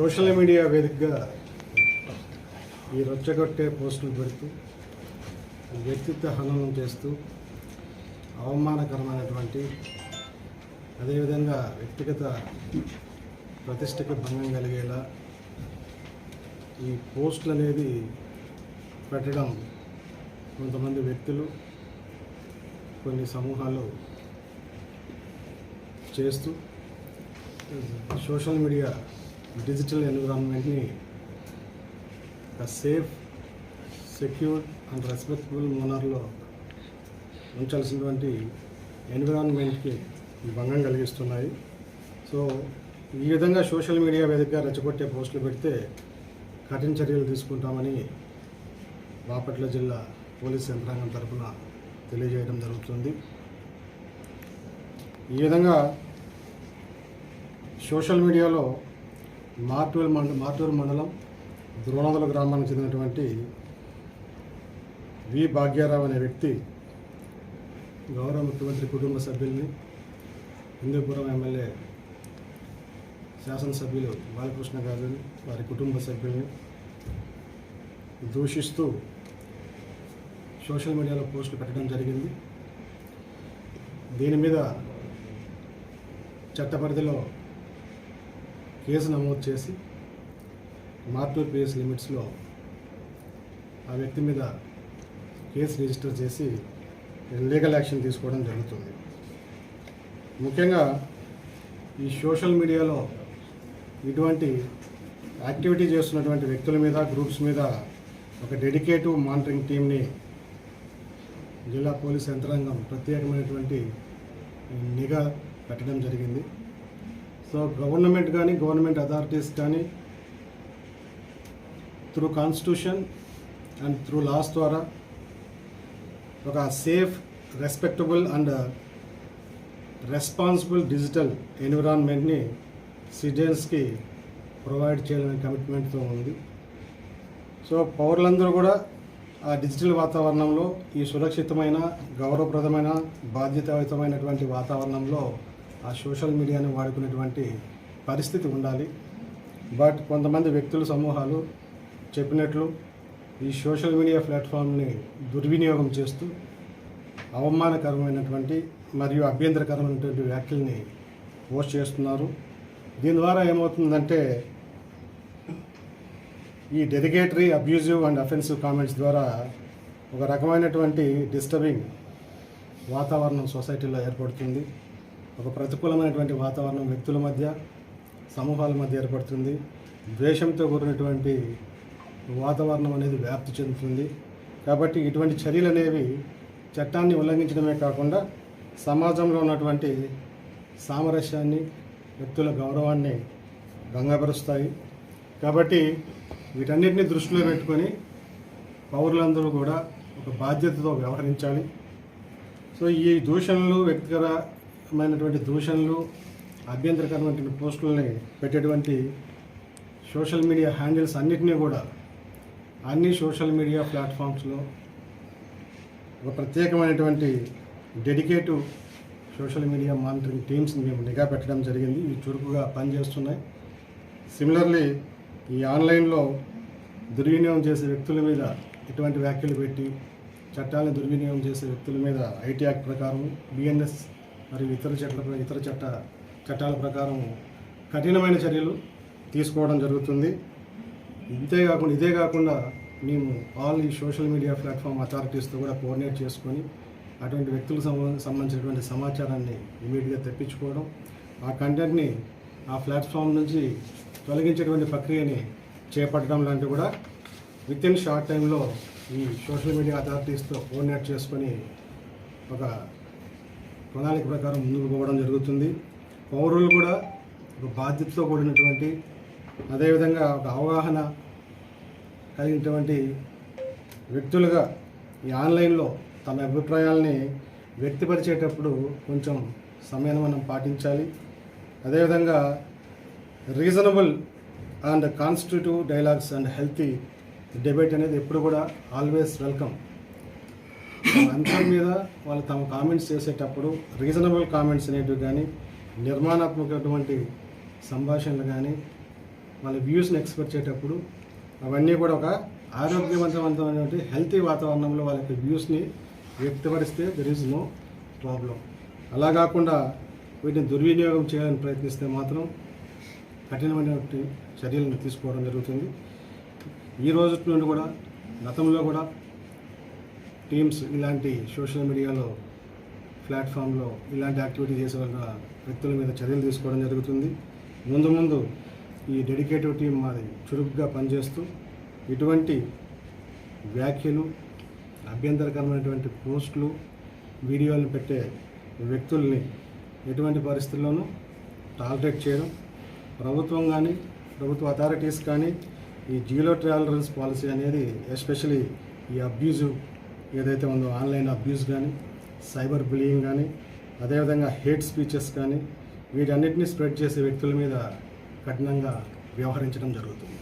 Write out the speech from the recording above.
Social media వేదికగా ఈ రొచ్చగొట్టే పోస్టులు పెడుతూ వ్యక్తిత్వ హననం చేస్తూ అవమానకరమైనటువంటి అదేవిధంగా వ్యక్తిగత ప్రతిష్టకి భంగం కలిగేలా ఈ పోస్టులు అనేది పెట్టడం కొంతమంది వ్యక్తులు కొన్ని సమూహాలు చేస్తూ సోషల్ మీడియా డిజిటల్ ఎన్విరాన్మెంట్ని ఒక సేఫ్ సెక్యూర్ అండ్ రెస్పెక్టబుల్ మోనర్లో ఉంచాల్సినటువంటి ఎన్విరాన్మెంట్కి భంగం కలిగిస్తున్నాయి. సో ఈ విధంగా సోషల్ మీడియా వేదికగా రెచ్చగొట్టే పోస్టులు పెడితే కఠిన చర్యలు తీసుకుంటామని బాపట్ల జిల్లా పోలీస్ యంత్రాంగం తరఫున తెలియజేయడం జరుగుతుంది. ఈ విధంగా సోషల్ మీడియాలో మార్టూరు మండ మార్టూరు మండలం ద్రోణదల గ్రామానికి చెందినటువంటి వి భాగ్యారావు అనే వ్యక్తి గౌరవ ముఖ్యమంత్రి కుటుంబ సభ్యుల్ని హిందూపురం ఎమ్మెల్యే శాసనసభ్యులు బాలకృష్ణ గారిని వారి కుటుంబ సభ్యుల్ని దూషిస్తూ సోషల్ మీడియాలో పోస్టులు పెట్టడం జరిగింది. దీని మీద చట్టపరిధిలో కేసు నమోదు చేసి మార్టూర్ పిఎస్ లిమిట్స్లో ఆ వ్యక్తి మీద కేసు రిజిస్టర్ చేసి లీగల్ యాక్షన్ తీసుకోవడం జరుగుతుంది. ముఖ్యంగా ఈ సోషల్ మీడియాలో ఇటువంటి యాక్టివిటీ చేస్తున్నటువంటి వ్యక్తుల మీద గ్రూప్స్ మీద ఒక డెడికేటివ్ మానిటరింగ్ టీమ్ని జిల్లా పోలీస్ యంత్రాంగం ప్రత్యేకమైనటువంటి నిఘా పెట్టడం జరిగింది. సో గవర్నమెంట్ కానీ గవర్నమెంట్ అథారిటీస్ కానీ through constitution and through laws ద్వారా ఒక safe respectable and responsible digital ఎన్విరాన్మెంట్ని సిటిజన్స్కి ప్రొవైడ్ చేయాలనే కమిట్మెంట్తో ఉంది. సో పౌరులందరూ కూడా ఆ డిజిటల్ వాతావరణంలో ఈ సురక్షితమైన గౌరవప్రదమైన బాధ్యతాయుతమైనటువంటి వాతావరణంలో ఆ సోషల్ మీడియాని వాడుకునేటువంటి పరిస్థితి ఉండాలి. బట్ కొంతమంది వ్యక్తులు సమూహాలు చెప్పినట్లు ఈ సోషల్ మీడియా ప్లాట్ఫామ్ని దుర్వినియోగం చేస్తూ అవమానకరమైనటువంటి మరియు అభ్యంతరకరమైనటువంటి వ్యాఖ్యల్ని పోస్ట్ చేస్తున్నారు. దీని ద్వారా ఏమవుతుందంటే ఈ dedicatory abusive and offensive comments ద్వారా ఒక రకమైనటువంటి డిస్టర్బింగ్ వాతావరణం సొసైటీలో ఏర్పడుతుంది. ఒక ప్రతికూలమైనటువంటి వాతావరణం వ్యక్తుల మధ్య సమూహాల మధ్య ఏర్పడుతుంది. ద్వేషంతో కూడినటువంటి వాతావరణం అనేది వ్యాప్తి చెందుతుంది. కాబట్టి ఇటువంటి చర్యలు అనేవి చట్టాన్ని ఉల్లంఘించడమే కాకుండా సమాజంలో ఉన్నటువంటి సామరస్యాన్ని వ్యక్తుల గౌరవాన్ని భంగపరుస్తాయి. కాబట్టి వీటన్నిటిని దృష్టిలో పెట్టుకొని పౌరులందరూ కూడా ఒక బాధ్యతతో వ్యవహరించాలి. సో ఈ దూషణలు వ్యక్తిగత వ్యక్తిగతమైనటువంటి దూషణలు అభ్యంతరకరమైనటువంటి పోస్టులని పెట్టేటువంటి సోషల్ మీడియా హ్యాండిల్స్ అన్నిటినీ కూడా అన్ని సోషల్ మీడియా ప్లాట్ఫామ్స్లో ఒక ప్రత్యేకమైనటువంటి డెడికేటివ్ సోషల్ మీడియా మానిటరింగ్ టీమ్స్ని మేము నిఘా పెట్టడం జరిగింది. ఇవి చురుకుగా పనిచేస్తున్నాయి. సిమిలర్లీ ఈ ఆన్లైన్లో దుర్వినియోగం చేసే వ్యక్తుల మీద ఇటువంటి వ్యాఖ్యలు పెట్టి చట్టాలను దుర్వినియోగం చేసే వ్యక్తుల మీద ఐటీ యాక్ట్ ప్రకారం బిఎన్ఎస్ మరియు ఇతర చట్ల ఇతర చట్ట చట్టాల ప్రకారం కఠినమైన చర్యలు తీసుకోవడం జరుగుతుంది. ఇంతే కాకుండా ఇదే కాకుండా మేము ఆల్ ఈ సోషల్ మీడియా ప్లాట్ఫామ్ అథారిటీస్తో కూడా కోఆర్డినేట్ చేసుకొని అటువంటి వ్యక్తులకు సంబంధించినటువంటి సమాచారాన్ని ఇమీడియట్గా తెప్పించుకోవడం ఆ కంటెంట్ని ఆ ప్లాట్ఫామ్ నుంచి తొలగించేటువంటి ప్రక్రియని చేపట్టడం లాంటివి కూడా విత్ ఇన్ షార్ట్ టైంలో ఈ సోషల్ మీడియా అథారిటీస్తో కోఆర్డినేట్ చేసుకొని ఒక ప్రణాళిక ప్రకారం ముందుకు పోవడం జరుగుతుంది. పౌరులు కూడా ఒక బాధ్యతతో కూడినటువంటి అదేవిధంగా ఒక అవగాహన కలిగినటువంటి వ్యక్తులుగా ఈ ఆన్లైన్లో తమ అభిప్రాయాల్ని వ్యక్తపరిచేటప్పుడు కొంచెం సంయమనం పాటించాలి. అదేవిధంగా reasonable and constitutive dialogues and healthy debate అనేది ఎప్పుడు కూడా ఆల్వేస్ వెల్కమ్. అంశం మీద వాళ్ళు తమ కామెంట్స్ చేసేటప్పుడు రీజనబుల్ కామెంట్స్ అనేటివి కానీ నిర్మాణాత్మకటువంటి సంభాషణలు కానీ వాళ్ళ వ్యూస్ని ఎక్స్ప్రెస్ చేసేటప్పుడు అవన్నీ కూడా ఒక ఆరోగ్యవంతవంతమైనటువంటి హెల్తీ వాతావరణంలో వాళ్ళ యొక్క వ్యూస్ని వ్యక్తపరిస్తే దెర్ ఈజ్ నో ప్రాబ్లం అలా కాకుండా వీటిని దుర్వినియోగం చేయాలని ప్రయత్నిస్తే మాత్రం కఠినమైనటువంటి చర్యలను తీసుకోవడం జరుగుతుంది. ఈ రోజు నుండి కూడా గతంలో కూడా టీమ్స్ ఇలాంటి సోషల్ మీడియాలో ప్లాట్ఫామ్లో ఇలాంటి యాక్టివిటీ చేసే వాళ్ళ వ్యక్తుల మీద చర్యలు తీసుకోవడం జరుగుతుంది. ముందు ముందు ఈ డెడికేటివ్ టీం మాది చురుగ్గా పనిచేస్తూ ఇటువంటి వ్యాఖ్యలు అభ్యంతరకరమైనటువంటి పోస్టులు వీడియోలు పెట్టే వ్యక్తుల్ని ఎటువంటి పరిస్థితుల్లోనూ టాలరేట్ చేయడం ప్రభుత్వం కానీ ప్రభుత్వ అథారిటీస్ కానీ ఈ జీరో టాలరెన్స్ పాలసీ అనేది ఎస్పెషలీ ఈ అబ్యూజివ్ ఏదైతే ఉందో ఆన్లైన్ అబ్యూస్ కానీ సైబర్ బులియింగ్ కానీ అదేవిధంగా హేట్ స్పీచెస్ కానీ వీటన్నిటిని స్ప్రెడ్ చేసే వ్యక్తుల మీద కఠినంగా వ్యవహరించడం జరుగుతుంది.